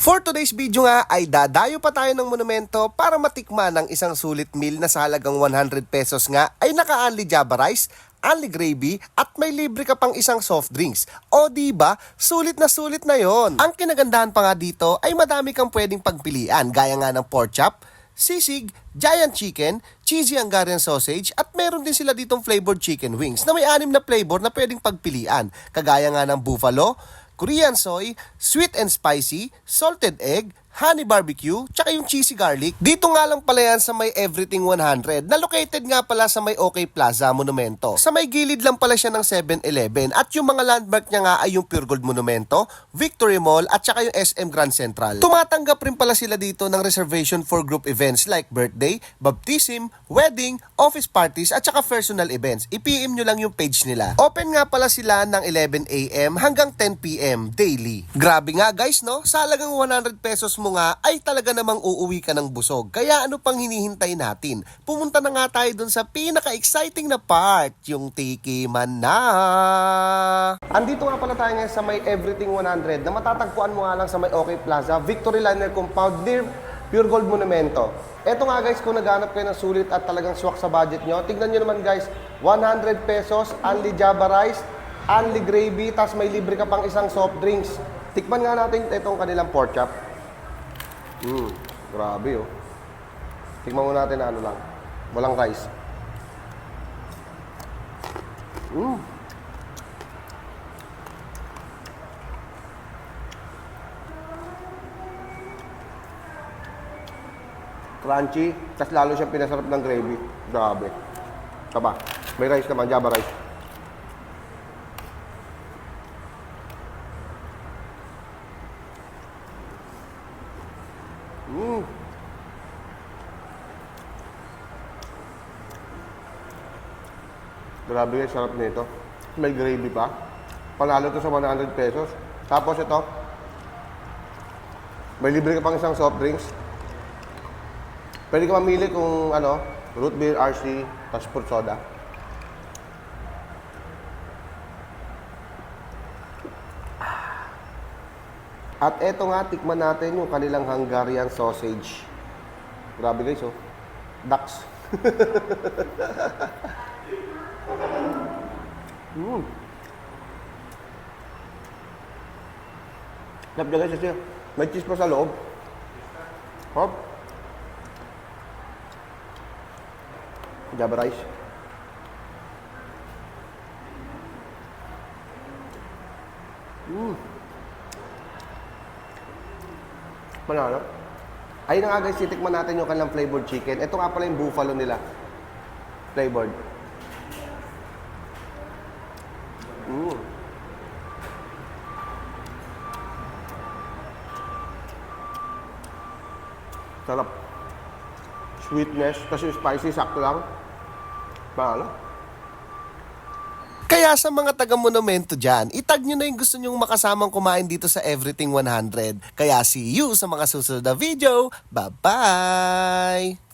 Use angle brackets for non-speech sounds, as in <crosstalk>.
For today's video nga ay dadayo pa tayo ng monumento para matikman ng isang sulit meal na sa halagang 100 pesos nga ay naka-only Java rice, only gravy at may libre ka pang isang soft drinks. O di ba? Sulit na sulit na yon. Ang kinagandahan pa nga dito ay madami kang pwedeng pagpilian gaya nga ng pork chop, sisig, giant chicken, cheesy Hungarian sausage at meron din sila ditong flavored chicken wings na may anim na flavor na pwedeng pagpilian. Kagaya nga ng buffalo, Korean soy, sweet and spicy, salted egg, honey barbecue, tsaka yung cheesy garlic. Dito nga lang pala yan sa may Everything 100 na located nga pala sa may OK Plaza Monumento. Sa may gilid lang pala siya ng 7-Eleven at yung mga landmark niya nga ay yung Pure Gold Monumento, Victory Mall at tsaka yung SM Grand Central. Tumatanggap rin pala sila dito ng reservation for group events like birthday, baptism, wedding, office parties at tsaka personal events. I-PM nyo lang yung page nila. Open nga pala sila ng 11 a.m. hanggang 10 p.m. daily. Grabe nga guys no, sa halagang 100 pesos mo nga ay talaga namang uuwi ka ng busog. Kaya ano pang hinihintay natin? Pumunta na nga tayo dun sa pinaka-exciting na part, yung tikiman na. Andito nga pala tayo ngayon sa may Everything 100 na matatagpuan mo nga lang sa may OK Plaza, Victory Liner Compound near Pure Gold Monumento. Eto nga guys, kung naghanap kayo ng sulit at talagang swak sa budget nyo, tignan nyo naman guys, 100 pesos, only Java rice, only gravy, tas may libre ka pang isang soft drinks. Tikman nga natin itong kanilang pork chop. Hmm, grabe oh. Tikman mo natin na ano lang. Walang rice. Hmm. Crunchy, tas lalo siyang pinasarap ng gravy. Grabe. Taba. May rice naman, Java rice. Mm. Grabe yung sarap nito. May gravy pa. Panalo to sa 100 pesos. Tapos ito, may libre ka pang isang soft drinks. Pwede ka mamili kung ano, root beer, RC, tapos fruit soda. At eto nga, tikman natin yung kanilang Hungarian sausage. Grabe guys, oh. Ducks. <laughs> mm. Sarap guys, kasi may cheese pa sa loob. Hop. Java rice. Mm. Manalo. Ayun na nga guys, titikman natin yung kanilang flavored chicken. Ito nga pala yung buffalo nila. Flavored. Mm. Sarap. Sweetness, kasi spicy, sakto lang. Manalo. Kaya sa mga taga-monumento dyan, itag nyo na yung gusto nyong makasamang kumain dito sa Everything 100. Kaya see you sa mga susunod na video. Bye-bye!